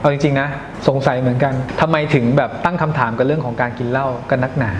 เอาจริงๆนะ สงสัยเหมือนกันทำไมถึงแบบตั้งคำถามกับเรื่องของการกินเหล้ากันนักหนา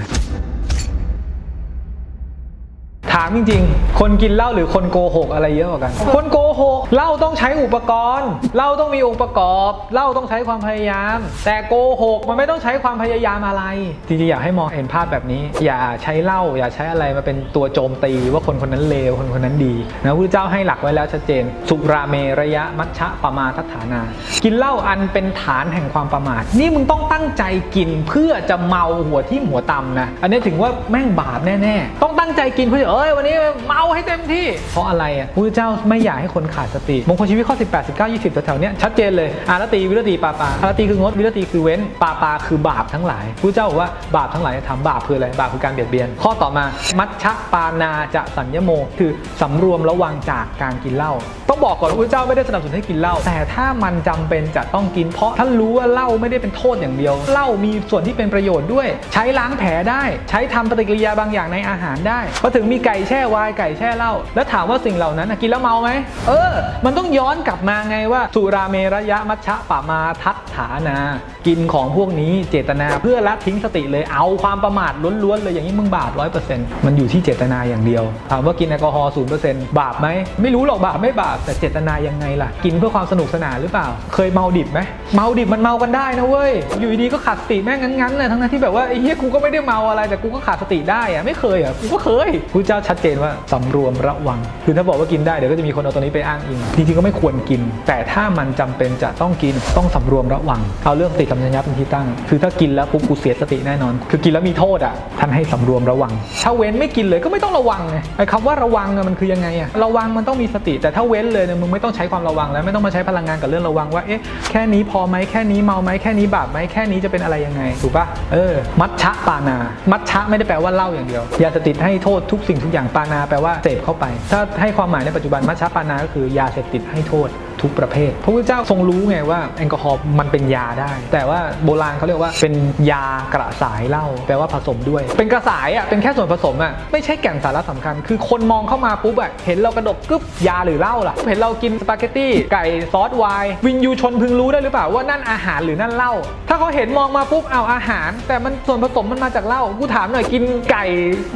ามจริงๆ คนกินเหล้าหรือคนโกหกอะไรเยอะกว่ากัน คนโกหกเหล้าต้องใช้อุปกรณ์เหล้าต้องมีองค์ประกอบเหล้าต้องใช้ความพยายาม แต่โกหกมันไม่ต้องใช้ความพยายามอะไรจริงๆอยากให้มองเห็นภาพแบบนี้ อย่าใช้เหล้าอย่าใช้อะไรมาเป็นตัวโจมตีว่าคนคนนั้นเลวคนคนนั้นดีนะพระเจ้าให้หลักไว้แล้วชัดเจน สุราเมระยะมัชชะปมาทัฐานา กินเหล้าอันเป็นฐานแห่งความประมาท นี่มึงต้องตั้งใจกินเพื่อจะเมาหัวที่หัวตำนะ อันนี้ถึงว่าแม่งบาปแน่ๆ ต้องตั้งใจกินเพื่อเอ้ยวันนี้เมาให้เต็มที่ เพราะอะไรอะพระเจ้าไม่อยากให้คนขาดสติมงคลชีวิตข้อ 18 19 20แถวๆเนี้ยชัดเจนเลยอารตีวิรตีปาปาอารตีคืองดวิรตีคือเว้นปาปาคือบาปทั้งหลายพระเจ้าบอกว่าบาปทั้งหลายทำบาปคืออะไรบาปคือการเบียดเบียน ข้อต่อมามัชชะปานาจะสัญญโม คือสำรวมระวังจากการกินเหล้าต้องบอกก่อนว่าพระเจ้าไม่ได้สนับสนุนให้กินเหล้าแต่ถ้ามันจำเป็นจะต้องกิน เพราะท่านรู้ว่าเหล้าไม่ได้เป็นโทษอย่างเดียวเหล้ามีส่วนที่เป็นประโยชน์ด้วย ใช้ล้างแผลได้ ใช้ทำปฏิกิริยาบางอย่างในอาหารได้พอถึงมีไก่แช่ไวน์ไก่แช่เหล้าแล้วถามว่าสิ่งเหล่านั้นนะกินแล้วเมาไหมเออ มันต้องย้อนกลับมาไงว่าสุราเมระยะมัชชะปะมาทัฏฐานา กินของพวกนี้เจตนาเพื่อละทิ้งสติเลยเอาความประมาทล้วนๆเลยอย่างนี้มึงบาปร้อยเปอร์เซ็นต์มันอยู่ที่เจตนาอย่างเดียว ถามว่ากินแอลกอฮอล์ศูนย์เปอร์เซ็นต์บาปไหมไม่รู้หรอกบาปไม่บาปแต่เจตนายังไงล่ะ กินเพื่อความสนุกสนานหรือเปล่า เคยเมาดิบไหมเมาดิบมันเมากันได้นะเว้ยอยู่ดีๆก็ขาดสติแม่งงั้นๆเลยทั้งนั้นที่แบบว่าไอ้เหี้ยกูก็ไม่ได้เมาอะไรแต่กูก็ขาดสติได้อะไม่เคยอะกูก็เคยพระเจ้าชัดเจนว่าสำรวมระวัง คือถ้าบอกว่ากินได้เดี๋ยวก็จะมีคนเอาตัวนี้ไปอ้างอิงจริงๆก็ไม่ควรกิน แต่ถ้ามันจำเป็นจะต้องกินต้องสำรวมระวัง เอาเรื่องสติสัมปชัญญะเป็นที่ตั้ง คือถ้ากินแล้วปุ๊บกูเสียสติแน่นอน คือกินแล้วมีโทษอะท่านให้สำรวมระวัง ถ้าเว้นไม่กินเลยก็ไม่ต้องระวังไงไอ้คำว่าระวังมันคือยังไงอะระวังมันต้องมีสติ แต่ถ้าเว้นเลยเนี่ยมึงไม่ต้องใช้ความระวังแล้วไม่ต้องมาใช้พลังงานกับเรื่องระวังว่าเอ๊ะแค่นี้พอไหมแค่นี้เมาไหมแค่นี้บาปไหมแค่นี้จะเป็นอะไรยังไงถูกปะเออมัชชะปานา มัชชะไม่ได้แปลว่าเล้าอย่างเดียวยาเสพติดให้โทษทุกสิ่งทุกอย่างปานาแปลว่าเสพเข้าไป ถ้าให้ความหมายในปัจจุบันมัชชะปานาก็คือยาเสพติดให้โทษทุกประเภท พระพุทธเจ้าทรงรู้ไงว่าแอลกอฮอล์มันเป็นยาได้ แต่ว่าโบราณเขาเรียกว่าเป็นยากระสายเหล้าแปลว่าผสมด้วย เป็นกระสายอะเป็นแค่ส่วนผสมอะไม่ใช่แก่นสาระสำคัญ คือคนมองเข้ามาปุ๊บอะเห็นเรากระดกกึ๊บยาหรือเหล้าล่ะ เห็นเรากินสปาเกตตี้ไก่ซอสไวน์วินยูชนพึงรู้ได้หรือเปล่าว่านั่นอาหารหรือนั่นเหล้าถ้าเขาเห็นมองมาปุ๊บเอาอาหาร แต่มันส่วนผสมมันมาจากเหล้ากูถามหน่อยกินไก่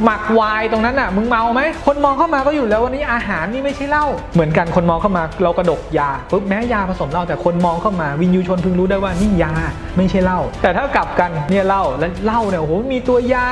หมักไวน์ตรงนั้นอะมึงเมาไหมคนมองเข้ามาก็อยู่แล้วว่านี่อาหารนี่ไม่ใช่เหล้าเหมือนกันคนมองเข้ามาเรากระดกยาปุ๊บแม้ยาผสมเหล้าแต่คนมองเข้ามาวินยูชนพึงรู้ได้ว่านี่ยาไม่ใช่เหล้าแต่ถ้ากลับกันเนี่ยเหล้าแล้วเหล้าเนี่ยโอ้โหมีตัวยา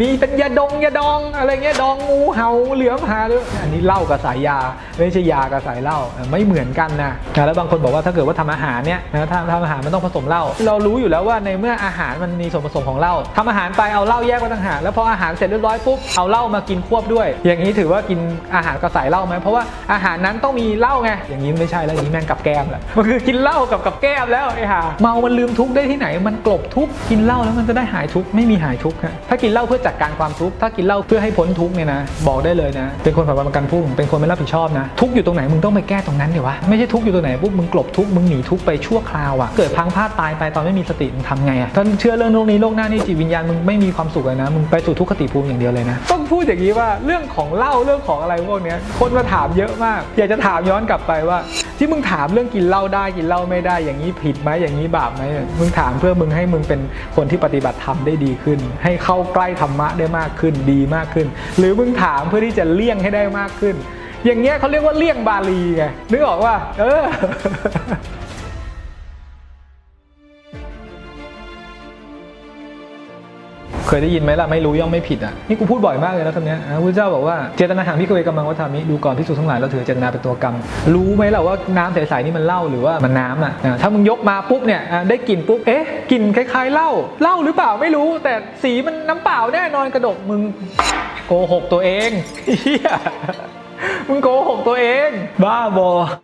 มีเป็นยาดองยาดองอะไรเงี้ยดองงูเห่าเหลือมหาหรืออันนี้เหล้ากับสายยา ไม่ใช่ยากับสายเหล้าไม่เหมือนกันนะแล้วบางคนบอกว่าถ้าเกิดว่าทำอาหารเนี่ยนะถ้าทำอาหารมันต้องผสมเหล้าเรารู้อยู่แล้วว่าในเมื่ออาหารมันมีส่วนผสมของเหล้าทำอาหารไปเอาเหล้าแยกไว้ต่างหากแล้วพออาหารเสร็จเรียบร้อยปุ๊บเอาเหล้ามากินควบด้วยอย่างนี้ถือว่ากินอาหารกับสายเหล้าไหมเพราะว่าอาหารนั้นต้องมีเหล้าไงอย่างนี้ไม่ใช่แล้วอย่างนี้แม่งกับแก้มแหละมันคือกินเหล้ากับกับแก้มแล้วไอ้ห่าเมามันลืมทุกได้ที่ไหน มันกลบทุกกินเหล้าแล้วมันจะได้หายทุกไม่มีหายทุกฮะถ้ากินเหล้าเพื่อจัดการความทุกข์ถ้ากินเหล้าเพื่อให้พ้นทุกเนี่ยนะบอกได้เลยนะ เป็นคนผ่านประกันพรุ่งเป็นคนไม่รับผิดชอบนะทุกอยู่ตรงไหนมึงต้องไปแก้ตรงนั้นเดี๋ยววะไม่ใช่ทุกอยู่ตรงไหนปุ๊บมึงกลบทุกมึงหนีทุกไปชั่วคราวอะเกิดพังพลาดตายไปตอนไม่มีสติมึงทำไงอะถ้าเชื่อเรื่องโลกนี้โลกหน้านี่จิตวิญญาณมึงไม่มีความสุขเลยนะมึงไปสู่ทุกขติภูมิอย่างเดียวเลยนะต้องพูดอย่างนี้ว่าเรื่องื่องของเหล้าเรื่องของอะไรพวกนี้คนมาถามเยอะมาก อยากจะถามย้อนกลับไปว่า ที่มึงถามเรื่องกินเหล้าได้กินเหล้าไม่ได้อย่างนี้ผิดไหมอย่างนี้บาปไหมมึงถามเพื่อมึงให้มึงเป็นคนที่ปฏิบัติธรรมได้ดีขึ้น ให้เข้าใกล้ธรรมะได้มากขึ้นดีมากขึ้น หรือมึงถามเพื่อที่จะเลี่ยงให้ได้มากขึ้น อย่างเงี้ยเขาเรียกว่าเลี่ยงบาลีไงนึกออกว่า เออ เคยได้ยินไหมล่ะไม่รู้ย่อมไม่ผิดอะนี่กูพูดบ่อยมากเลยนะคำนี้ยนะพระเจ้าบอกว่าเจตนาหังพิกเวกัมมังวัฏามิดูก่อนพิสูจน์ทั้งหลายเราถือเจตนาเป็นตัวกรรม รู้ไหมล่ะว่าน้ำใสๆนี่มันเหล้าหรือว่ามันน้ำอะถ้ามึงยกมาปุ๊บเนี่ยได้กลิ่นปุ๊บเอ๊ะกลิ่นคล้ายๆเหล้าเหล้าหรือเปล่าไม่รู้ แต่สีมันน้ำเปล่าแน่นอนกระดกมึงโกหกตัวเองเฮียมึงโกหกตัวเอง บ้าบอ